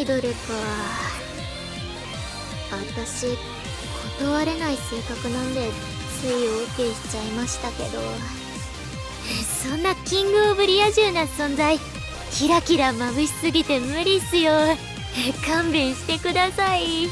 イドルか。私断れない性格なんでつい OK しちゃいましたけど。そんなキングオブリア充な存在。キラキラ眩しすぎて無理っすよ。勘弁してください。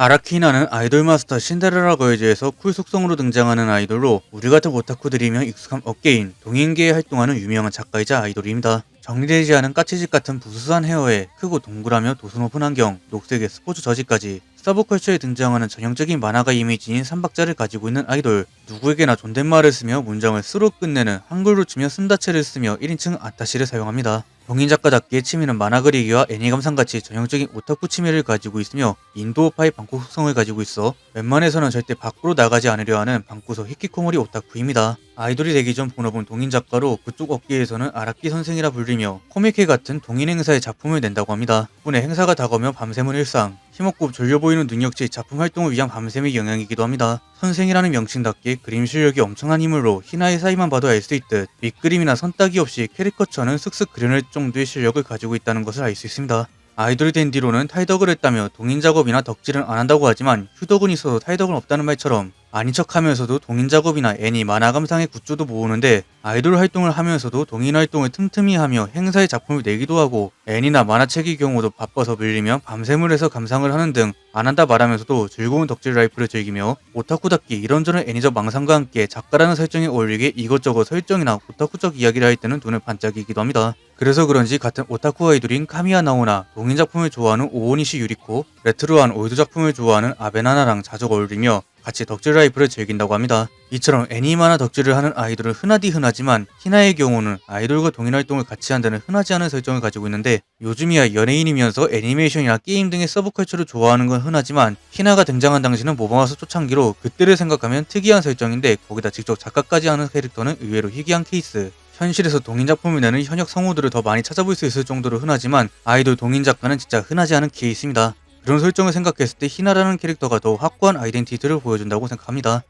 아라키나는 아이돌 마스터 신데렐라 거여제에서 쿨 속성으로 등장하는 아이돌로 우리 같은 오타쿠들이면 익숙한 업계인 동인계에 활동하는 유명한 작가이자 아이돌입니다. 정리되지 않은 까치집 같은 부수수한 헤어에 크고 동그라며 도수 높은 안경, 녹색의 스포츠 저지까지 서브컬처에 등장하는 전형적인 만화가 이미지인 삼박자를 가지고 있는 아이돌 누구에게나 존댓말을 쓰며 문장을 쓰로 끝내는 한글로 치며 쓴다체를 쓰며 1인칭 아타시를 사용합니다. 동인 작가답게 취미는 만화 그리기와 애니 감상같이 전형적인 오타쿠 취미를 가지고 있으며 인도파의 방구 속성을 가지고 있어 웬만해서는 절대 밖으로 나가지 않으려 하는 방구석 히키코모리 오타쿠입니다. 아이돌이 되기 전 본업은 동인 작가로 그쪽 업계에서는 아라키 선생이라 불리며 코미케 같은 동인 행사에 작품을 낸다고 합니다. 덕분에 행사가 다가오며 밤샘은 일상, 힘없고 졸려 보이는 능력치 작품 활동을 위한 밤샘의 영향이기도 합니다. 선생이라는 명칭답게 그림 실력이 엄청난 인물로 희나의 사이만 봐도 알 수 있듯 밑그림이나 선따기 없이 캐리커처는 쓱쓱 그려낼 정도의 실력을 가지고 있다는 것을 알 수 있습니다. 아이돌이 된 뒤로는 타이덕을 했다며 동인 작업이나 덕질은 안 한다고 하지만 휴덕은 있어도 타이덕은 없다는 말처럼 아닌 척 하면서도 동인 작업이나 애니 만화 감상의 굿즈도 모으는데 아이돌 활동을 하면서도 동인 활동을 틈틈이 하며 행사에 작품을 내기도 하고 애니나 만화책의 경우도 바빠서 밀리면 밤샘을 해서 감상을 하는 등 안 한다 말하면서도 즐거운 덕질 라이프를 즐기며 오타쿠답게 이런저런 애니적 망상과 함께 작가라는 설정에 어울리게 이것저것 설정이나 오타쿠적 이야기를 할 때는 눈을 반짝이기도 합니다. 그래서 그런지 같은 오타쿠 아이돌인 카미야 나오나 동인 작품을 좋아하는 오오니시 유리코, 레트로한 올드 작품을 좋아하는 아베나나랑 자주 어울리며 같이 덕질 라이프를 즐긴다고 합니다. 이처럼 애니만화 덕질을 하는 아이돌은 흔하디 흔하지만 희나의 경우는 아이돌과 동인 활동을 같이 한다는 흔하지 않은 설정을 가지고 있는데 요즘이야 연예인이면서 애니메이션이나 게임 등의 서브컬처를 좋아하는 건 흔하지만 희나가 등장한 당시는 모범와서 초창기로 그때를 생각하면 특이한 설정인데 거기다 직접 작가까지 하는 캐릭터는 의외로 희귀한 케이스. 현실에서 동인 작품을 내는 현역 성우들을 더 많이 찾아볼 수 있을 정도로 흔하지만 아이돌 동인 작가는 진짜 흔하지 않은 케이스입니다. 그런 설정을 생각했을 때 희나라는 캐릭터가 더 확고한 아이덴티티를 보여준다고 생각합니다.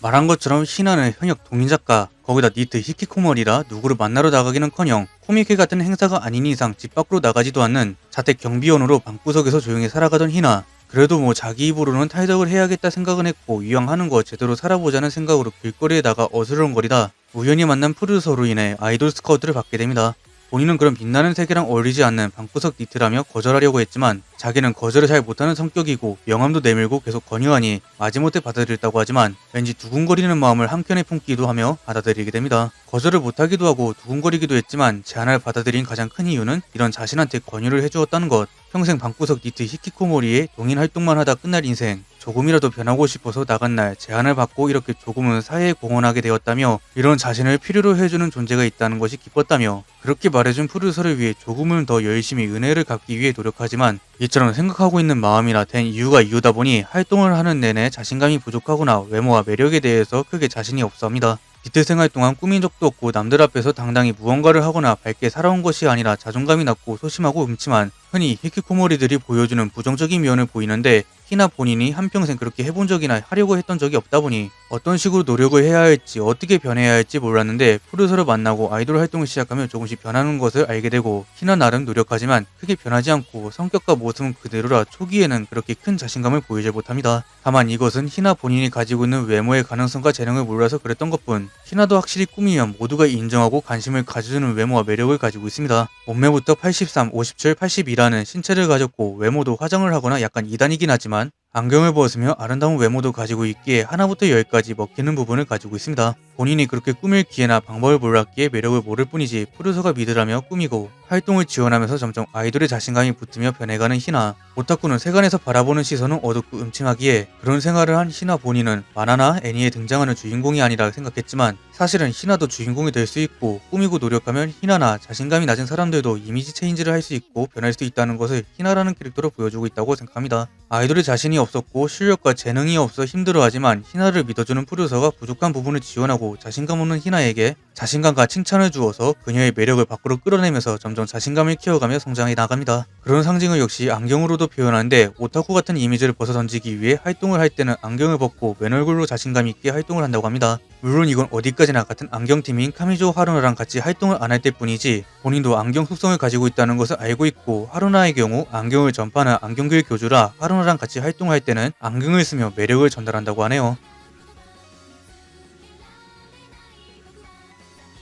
말한 것처럼 희나는 현역 동인 작가, 거기다 니트 히키코머리라 누구를 만나러 나가기는커녕 코미케 같은 행사가 아닌 이상 집 밖으로 나가지도 않는 자택 경비원으로 방구석에서 조용히 살아가던 희나. 그래도 뭐 자기 입으로는 탈덕을 해야겠다 생각은 했고 이왕 하는 거 제대로 살아보자는 생각으로 길거리에 나가 어슬렁거리다 우연히 만난 프로듀서로 인해 아이돌 스카우트를 받게 됩니다. 본인은 그런 빛나는 세계랑 어울리지 않는 방구석 니트라며 거절하려고 했지만 자기는 거절을 잘 못하는 성격이고 명함도 내밀고 계속 권유하니 마지못해 받아들였다고 하지만 왠지 두근거리는 마음을 한켠에 품기도 하며 받아들이게 됩니다. 거절을 못하기도 하고 두근거리기도 했지만 제안을 받아들인 가장 큰 이유는 이런 자신한테 권유를 해주었다는 것. 평생 방구석 니트 히키코모리에 동인 활동만 하다 끝날 인생. 조금이라도 변하고 싶어서 나간 날 제안을 받고 이렇게 조금은 사회에 공헌하게 되었다며 이런 자신을 필요로 해주는 존재가 있다는 것이 기뻤다며 그렇게 말해준 프로듀서를 위해 조금은 더 열심히 은혜를 갚기 위해 노력하지만 이처럼 생각하고 있는 마음이나 된 이유가 이유다 보니 활동을 하는 내내 자신감이 부족하거나 외모와 매력에 대해서 크게 자신이 없어 합니다. 이틀 생활 동안 꾸민 적도 없고 남들 앞에서 당당히 무언가를 하거나 밝게 살아온 것이 아니라 자존감이 낮고 소심하고 음침한 흔히 히키코모리들이 보여주는 부정적인 면을 보이는데 희나 본인이 한평생 그렇게 해본 적이나 하려고 했던 적이 없다 보니 어떤 식으로 노력을 해야 할지 어떻게 변해야 할지 몰랐는데 프로듀서를 만나고 아이돌 활동을 시작하며 조금씩 변하는 것을 알게 되고 희나 나름 노력하지만 크게 변하지 않고 성격과 모습은 그대로라 초기에는 그렇게 큰 자신감을 보이지 못합니다. 다만 이것은 희나 본인이 가지고 있는 외모의 가능성과 재능을 몰라서 그랬던 것뿐 희나도 확실히 꾸미면 모두가 인정하고 관심을 가져주는 외모와 매력을 가지고 있습니다. 몸매부터 83, 57, 82 라는 신체를 가졌고 외모도 화장을 하거나 약간 이단이긴 하지만 안경을 벗으며 아름다운 외모도 가지고 있기에 하나부터 열까지 먹히는 부분을 가지고 있습니다. 본인이 그렇게 꾸밀 기회나 방법을 몰랐기에 매력을 모를 뿐이지 프로듀서가 믿으라며 꾸미고 활동을 지원하면서 점점 아이돌의 자신감이 붙으며 변해가는 희나 오타쿠는 세간에서 바라보는 시선은 어둡고 음침하기에 그런 생활을 한 희나 본인은 만화나 애니에 등장하는 주인공이 아니라 생각했지만 사실은 희나도 주인공이 될 수 있고 꾸미고 노력하면 희나나 자신감이 낮은 사람들도 이미지 체인지를 할 수 있고 변할 수 있다는 것을 희나라는 캐릭터로 보여주고 있다고 생각합니다. 아이돌에 자신이 없었고 실력과 재능이 없어 힘들어하지만 희나를 믿어주는 프로듀서가 부족한 부분을 지원하고 자신감 없는 희나에게 자신감과 칭찬을 주어서 그녀의 매력을 밖으로 끌어내면서 점점 자신감을 키워가며 성장해 나갑니다. 그런 상징을 역시 안경으로도 표현하는데 오타쿠 같은 이미지를 벗어던지기 위해 활동을 할 때는 안경을 벗고 맨 얼굴로 자신감 있게 활동을 한다고 합니다. 물론 이건 어디까지나 같은 안경팀인 카미조 하루나랑 같이 활동을 안 할 때뿐이지 본인도 안경 속성을 가지고 있다는 것을 알고 있고 하루나의 경우 안경을 전파하는 안경교육 교주라 하루나랑 같이 활동할 때는 안경을 쓰며 매력을 전달한다고 하네요.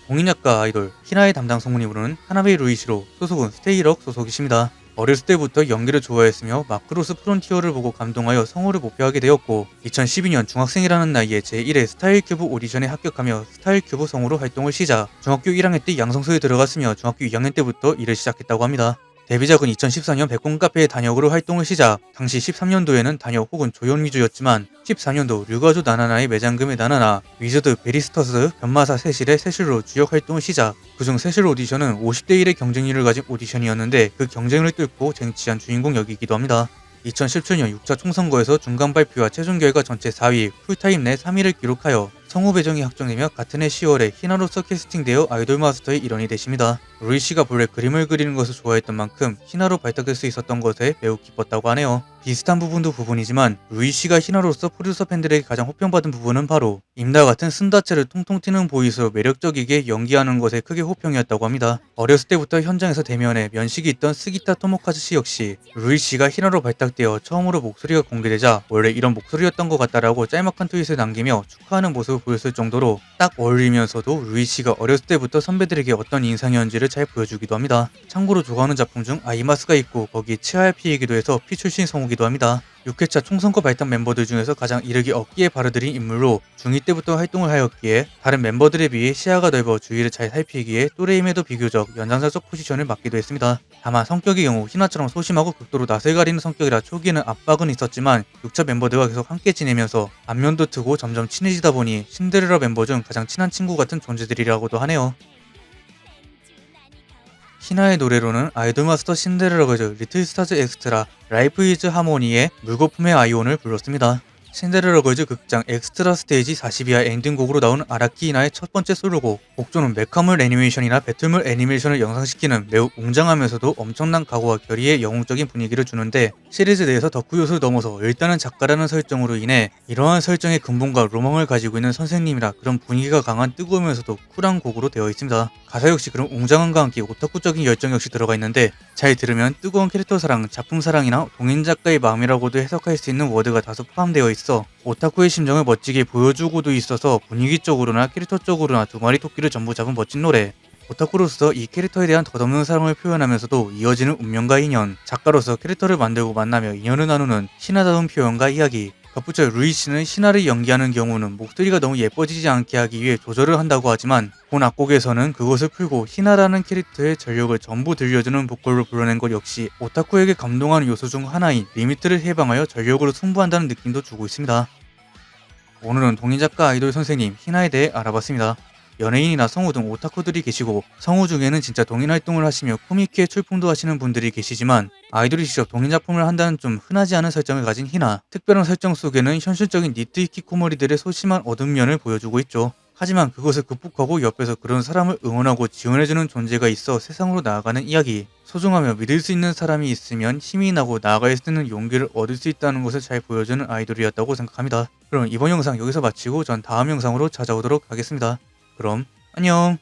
공인작가 아이돌 히나의 담당 성문이 부르는 하나베 루이시로 소속은 스테이럭 소속이십니다. 어렸을 때부터 연기를 좋아했으며 마크로스 프론티어를 보고 감동하여 성우를 목표하게 되었고 2012년 중학생이라는 나이에 제1회 스타일 큐브 오디션에 합격하며 스타일 큐브 성우로 활동을 시작 중학교 1학년 때 양성소에 들어갔으며 중학교 2학년 때부터 일을 시작했다고 합니다. 데뷔작은 2014년 백공 카페의 단역으로 활동을 시작. 당시 13년도에는 단역 혹은 조연 위주였지만 14년도 류가조 나나나의 매장금의 나나나, 위저드 베리스터스, 변마사 세실의 세실로 주역 활동을 시작. 그중 세실 오디션은 50대 1의 경쟁률을 가진 오디션이었는데 그 경쟁을 뚫고 쟁취한 주인공 역이기도 합니다. 2017년 6차 총선거에서 중간 발표와 최종 결과 전체 4위, 풀타임 내 3위를 기록하여 성우 배정이 확정되며 같은 해 10월에 희나로서 캐스팅되어 아이돌 마스터의 일원이 되십니다. 루이 씨가 본래 그림을 그리는 것을 좋아했던 만큼 희나로 발탁될 수 있었던 것에 매우 기뻤다고 하네요. 비슷한 부분도 부분이지만 루이 씨가 희나로서 프로듀서 팬들에게 가장 호평받은 부분은 바로 임다 같은 쓴다체를 통통 튀는 보이스로 매력적이게 연기하는 것에 크게 호평이었다고 합니다. 어렸을 때부터 현장에서 대면에 면식이 있던 스기타 토모카즈 씨 역시 루이 씨가 희나로 발탁되어 처음으로 목소리가 공개되자 원래 이런 목소리였던 것 같다라고 짤막한 트윗을 남기며 축하하는 모습을 보였을 정도로 딱 어울리면서도 루이 씨가 어렸을 때부터 선배들에게 어떤 인상이었는지를 잘 보여주기도 합니다. 참고로 좋아하는 작품 중 아이마스가 있고 거기 치아야피이기도 해서 피 출신 성우기도 합니다. 6회차 총선거 발탁 멤버들 중에서 가장 이르기 없기에 바르들인 인물로 중2 때부터 활동을 하였기에 다른 멤버들에 비해 시야가 넓어 주위를 잘 살피기에 또래임에도 비교적 연장자적 포지션을 맡기도 했습니다. 다만 성격의 경우 희나처럼 소심하고 극도로 낯을 가리는 성격이라 초기에는 압박은 있었지만 6차 멤버들과 계속 함께 지내면서 안면도 트고 점점 친해지다 보니 신데렐라 멤버 중 가장 친한 친구 같은 존재들이라고도 하네요. 희나의 노래로는 아이돌 마스터 신데렐라 걸즈 리틀 스타즈 엑스트라 라이프 이즈 하모니의 물거품의 아이온을 불렀습니다. 신데렐라 걸즈 극장 엑스트라 스테이지 42화 엔딩곡으로 나온 아라키이나의 첫 번째 솔로곡 곡조는 메카물 애니메이션이나 배틀물 애니메이션을 영상시키는 매우 웅장하면서도 엄청난 각오와 결의의 영웅적인 분위기를 주는데 시리즈 내에서 덕후 요소를 넘어서 일단은 작가라는 설정으로 인해 이러한 설정의 근본과 로망을 가지고 있는 선생님이라 그런 분위기가 강한 뜨거우면서도 쿨한 곡으로 되어 있습니다. 가사 역시 그런 웅장함과 함께 오타쿠적인 열정 역시 들어가 있는데 잘 들으면 뜨거운 캐릭터 사랑, 작품 사랑이나 동인 작가의 마음이라고도 해석할 수 있는 워드가 다소 포함되어 있어 오타쿠의 심정을 멋지게 보여주고도 있어서 분위기적으로나 캐릭터적으로나 두 마리 토끼를 전부 잡은 멋진 노래. 오타쿠로서 이 캐릭터에 대한 덧없는 사랑을 표현하면서도 이어지는 운명과 인연, 작가로서 캐릭터를 만들고 만나며 인연을 나누는 신화다운 표현과 이야기, 덧붙여 루이 씨는 신화를 연기하는 경우는 목소리가 너무 예뻐지지 않게 하기 위해 조절을 한다고 하지만 본 악곡에서는 그것을 풀고 희나라는 캐릭터의 전력을 전부 들려주는 보컬로 불러낸 것 역시 오타쿠에게 감동하는 요소 중 하나인 리미트를 해방하여 전력으로 승부한다는 느낌도 주고 있습니다. 오늘은 동인 작가 아이돌 선생님 희나에 대해 알아봤습니다. 연예인이나 성우 등 오타쿠들이 계시고 성우 중에는 진짜 동인 활동을 하시며 코미케 출품도 하시는 분들이 계시지만 아이돌이 직접 동인 작품을 한다는 좀 흔하지 않은 설정을 가진 희나 특별한 설정 속에는 현실적인 니트 히키코모리들의 소심한 어두운 면을 보여주고 있죠. 하지만 그것을 극복하고 옆에서 그런 사람을 응원하고 지원해주는 존재가 있어 세상으로 나아가는 이야기. 소중하며 믿을 수 있는 사람이 있으면 힘이 나고 나아갈 수 있는 용기를 얻을 수 있다는 것을 잘 보여주는 아이돌이었다고 생각합니다. 그럼 이번 영상 여기서 마치고 전 다음 영상으로 찾아오도록 하겠습니다. 그럼 안녕.